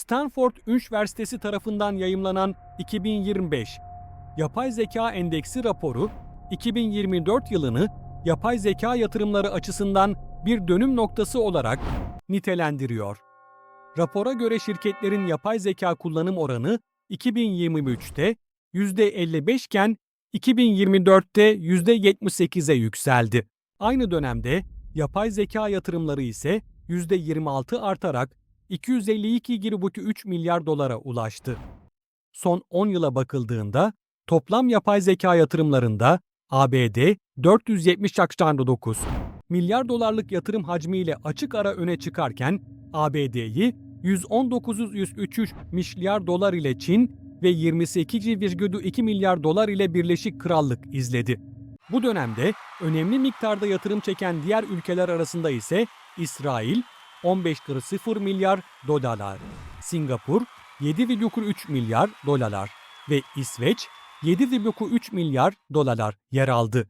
Stanford Üniversitesi tarafından yayımlanan 2025 Yapay Zeka Endeksi raporu 2024 yılını yapay zeka yatırımları açısından bir dönüm noktası olarak nitelendiriyor. Rapora göre şirketlerin yapay zeka kullanım oranı 2023'te %55 iken 2024'te %78'e yükseldi. Aynı dönemde yapay zeka yatırımları ise %26 artarak 252,3 milyar dolara ulaştı. Son 10 yıla bakıldığında toplam yapay zeka yatırımlarında ABD 470,9 milyar dolarlık yatırım hacmiyle açık ara öne çıkarken ABD'yi 119,103 milyar dolar ile Çin ve 28,2 milyar dolar ile Birleşik Krallık izledi. Bu dönemde önemli miktarda yatırım çeken diğer ülkeler arasında ise İsrail 15,0 milyar dolar, Singapur 7,3 milyar dolar ve İsveç 7,3 milyar dolar yer aldı.